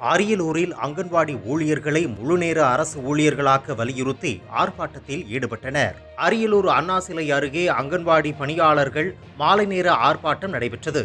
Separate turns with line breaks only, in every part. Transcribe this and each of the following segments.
அரியலூரில் அங்கன்வாடி ஊழியர்களை முழுநேர அரசு ஊழியர்களாக்க வலியுறுத்தி ஆர்ப்பாட்டத்தில் ஈடுபட்டனர். அரியலூர் அண்ணா சிலை அருகே அங்கன்வாடி பணியாளர்கள் மாலை நேர ஆர்ப்பாட்டம் நடைபெற்றது.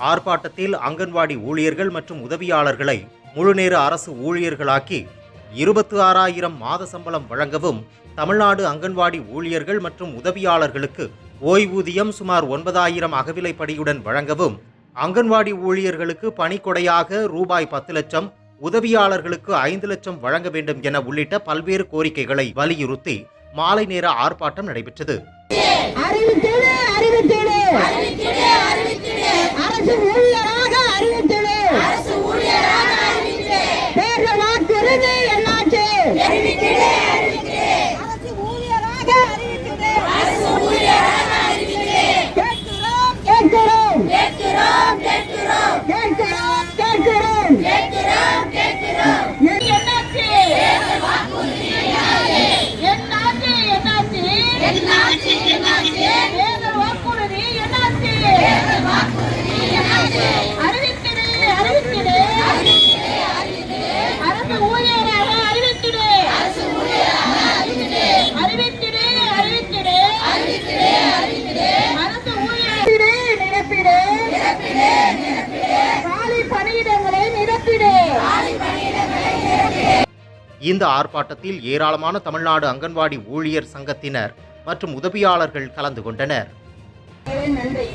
ஆர்ப்பாட்டத்தில் அங்கன்வாடி ஊழியர்கள் மற்றும் உதவியாளர்களை முழுநேர அரசு ஊழியர்களாக்கி இருபத்து ஆறாயிரம் மாத சம்பளம் வழங்கவும் தமிழ்நாடு அங்கன்வாடி ஊழியர்கள் மற்றும் உதவியாளர்களுக்கு ஓய்வூதியம் சுமார் ஒன்பதாயிரம் அகவிலைப்படியுடன் வழங்கவும் அங்கன்வாடி ஊழியர்களுக்கு பணிக்கொடையாக ரூபாய் பத்து லட்சம் உதவியாளர்களுக்கு ஐந்து லட்சம் வழங்க வேண்டும் என உள்ளிட்ட பல்வேறு கோரிக்கைகளை வலியுறுத்தி மாலை நேர ஆர்ப்பாட்டம் நடைபெற்றது.
அறிவித்திடு அறிவித்திடு அரசு ஊழியராக அறிவித்திடு தேர்தல் வாக்குறுதி என்னாச்சு அரசு ஊழியராக அறிவித்திடு கேட்கிறோம் கேட்கிறோம் கேட்கிறோம் கேட்கிறோம் எது என்னாச்சு என்னாச்சு என்னாச்சு தேர்தல் வாக்குறுதி என்னாச்சு அறிவித்திடு அறிவித்திடு அரசு ஊழியராக அறிவித்திடு அறிவித்திடு அறிவித்திடு அரசு ஊழியர் நிரப்பிடு காலி
இந்த ஆர்ப்பாட்டத்தில் ஏராளமான தமிழ்நாடு அங்கன்வாடி ஊழியர் சங்கத்தினர் மற்றும் உதவியாளர்கள் கலந்து கொண்டனர்.
நன்றி.